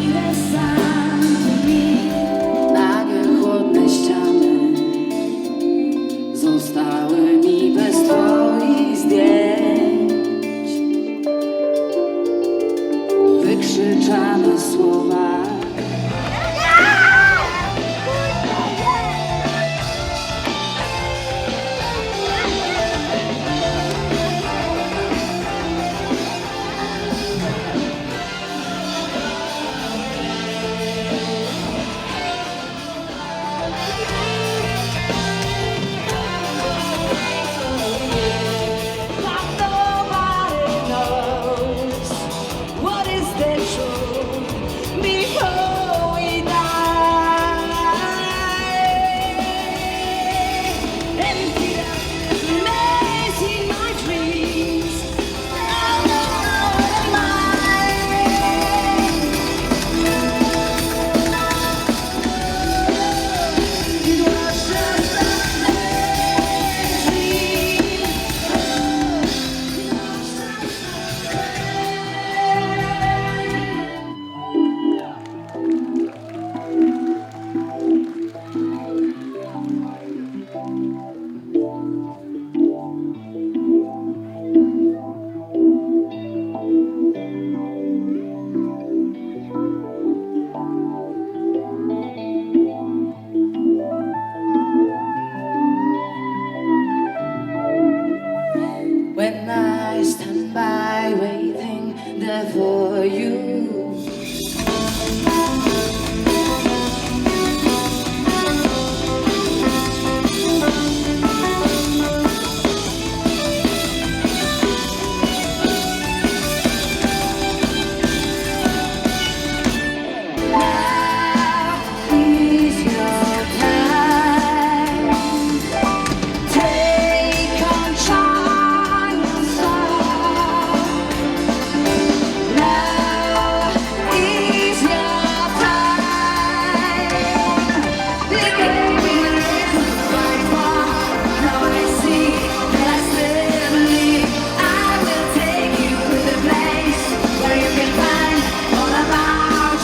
Yeah.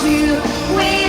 We.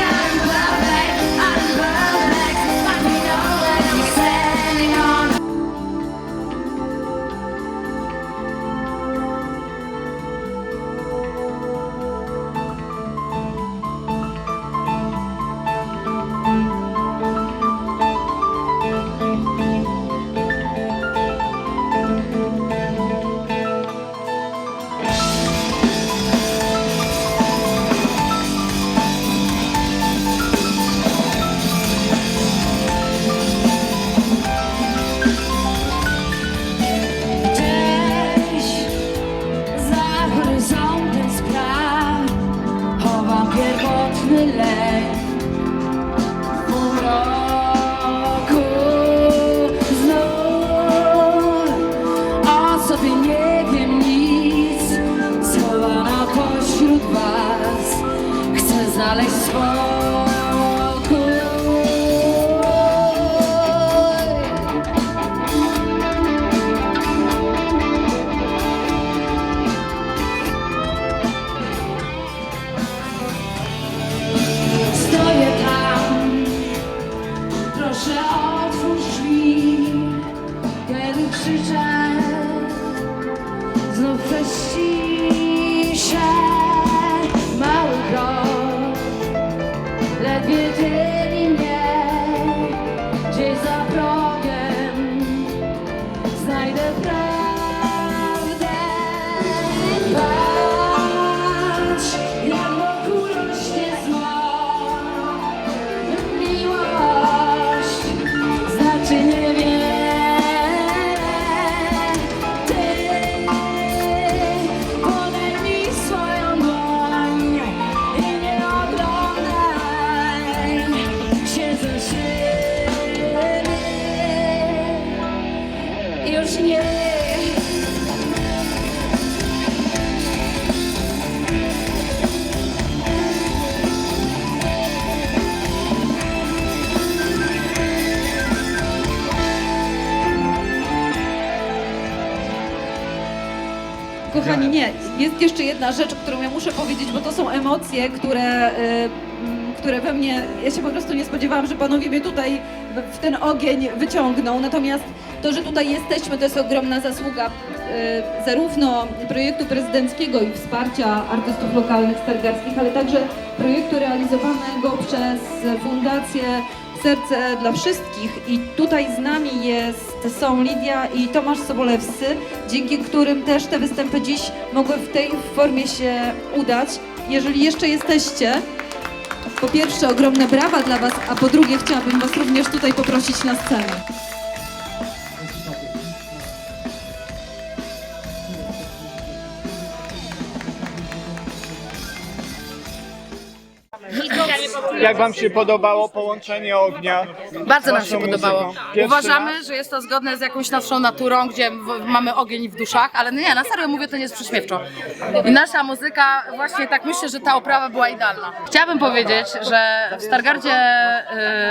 Jest jeszcze jedna rzecz, którą ja muszę powiedzieć, bo to są emocje, które, y, które we mnie. Ja się po prostu nie spodziewałam, że panowie mnie tutaj w- w ten ogień wyciągną. Natomiast to, że tutaj jesteśmy, to jest ogromna zasługa y, zarówno projektu prezydenckiego i wsparcia artystów lokalnych stargarskich, ale także projektu realizowanego przez Fundację Serce dla Wszystkich i tutaj z nami jest, są Lidia i Tomasz Sobolewscy, dzięki którym też te występy dziś mogły w tej formie się udać. Jeżeli jeszcze jesteście, po pierwsze ogromne brawa dla Was, a po drugie chciałabym Was również tutaj poprosić na scenę. Jak wam się podobało połączenie ognia? Bardzo nam się Waszą podobało. muzyką? Pierwszy Uważamy, raz? że jest to zgodne z jakąś naszą naturą, gdzie w, mamy ogień w duszach, ale nie, na serio mówię, to nie jest prześmiewczo. I nasza muzyka, właśnie tak myślę, że ta oprawa była idealna. Chciałabym powiedzieć, że w Stargardzie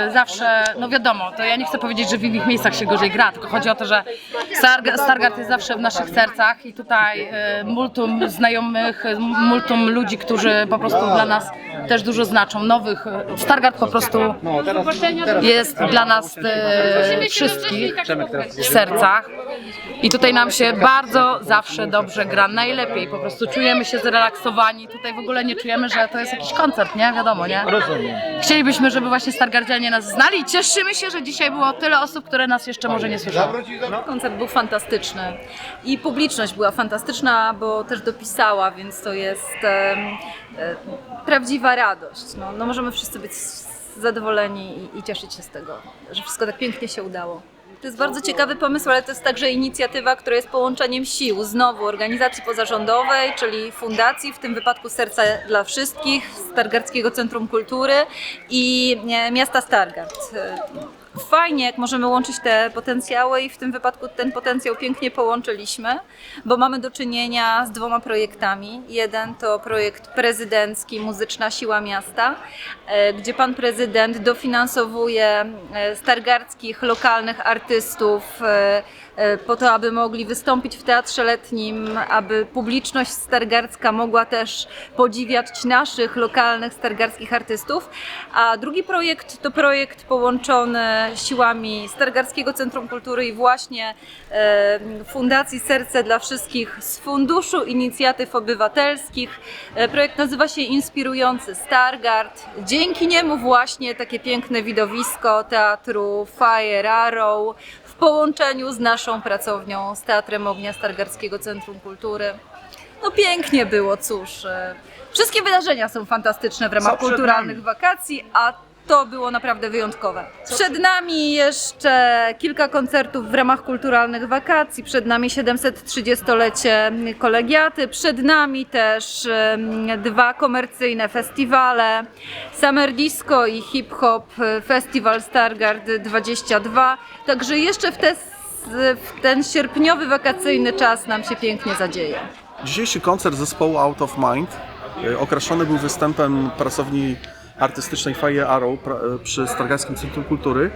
y, zawsze, no wiadomo, to ja nie chcę powiedzieć, że w innych miejscach się gorzej gra, tylko chodzi o to, że Starg- Stargard jest zawsze w naszych sercach i tutaj y, multum znajomych, y, multum ludzi, którzy po prostu dla nas też dużo znaczą, nowych. y, Stargard po prostu jest dla nas e, wszystkich w sercach. I tutaj nam się bardzo zawsze dobrze gra, najlepiej, po prostu czujemy się zrelaksowani, tutaj w ogóle nie czujemy, że to jest jakiś koncert, nie? Wiadomo, nie? Rozumiem. Chcielibyśmy, żeby właśnie Stargardzianie nas znali i cieszymy się, że dzisiaj było tyle osób, które nas jeszcze może nie słyszały. Koncert był fantastyczny i publiczność była fantastyczna, bo też dopisała, więc to jest em, e, prawdziwa radość. No, no możemy wszyscy być zadowoleni i, i cieszyć się z tego, że wszystko tak pięknie się udało. To jest bardzo ciekawy pomysł, ale to jest także inicjatywa, która jest połączeniem sił znowu organizacji pozarządowej, czyli fundacji, w tym wypadku Serca dla Wszystkich, Stargardzkiego Centrum Kultury i e, miasta Stargard. E, Fajnie, jak możemy łączyć te potencjały i w tym wypadku ten potencjał pięknie połączyliśmy, bo mamy do czynienia z dwoma projektami. Jeden to projekt prezydencki Muzyczna Siła Miasta, e, gdzie pan prezydent dofinansowuje e, stargardzkich, lokalnych artystów e, e, po to, aby mogli wystąpić w teatrze letnim, aby publiczność stargardzka mogła też podziwiać naszych lokalnych stargardzkich artystów. A drugi projekt to projekt połączony siłami Stargardzkiego Centrum Kultury i właśnie e, Fundacji Serce dla Wszystkich z Funduszu Inicjatyw Obywatelskich. E, projekt nazywa się Inspirujący Stargard. Dzięki niemu właśnie takie piękne widowisko teatru Fire Arrow połączeniu z naszą pracownią, z Teatrem Ognia Stargardzkiego Centrum Kultury. No pięknie było, cóż. Wszystkie wydarzenia są fantastyczne w ramach przed kulturalnych nami? wakacji, a to było naprawdę wyjątkowe. Przed nami jeszcze kilka koncertów w ramach kulturalnych wakacji, przed nami 730-lecie kolegiaty, przed nami też dwa komercyjne festiwale, Summer Disco i Hip Hop Festival Stargard 22, także jeszcze w, te, w ten sierpniowy wakacyjny czas nam się pięknie zadzieje. Dzisiejszy koncert zespołu Out of Mind y, okraszony był występem pracowni artystycznej Fire Arrow y, przy Stargardzkim Centrum Kultury,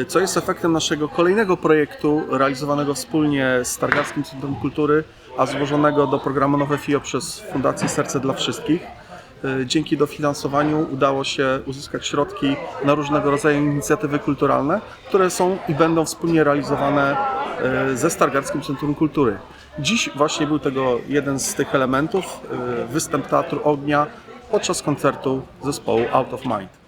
y, co jest efektem naszego kolejnego projektu realizowanego wspólnie z Stargardzkim Centrum Kultury, a złożonego do programu Nowe FIO przez Fundację Serce dla Wszystkich. y, dzięki dofinansowaniu udało się uzyskać środki na różnego rodzaju inicjatywy kulturalne, które są i będą wspólnie realizowane ze Stargardzkim Centrum Kultury. Dziś właśnie był tego jeden z tych elementów, występ Teatru Ognia podczas koncertu zespołu Out of Mind.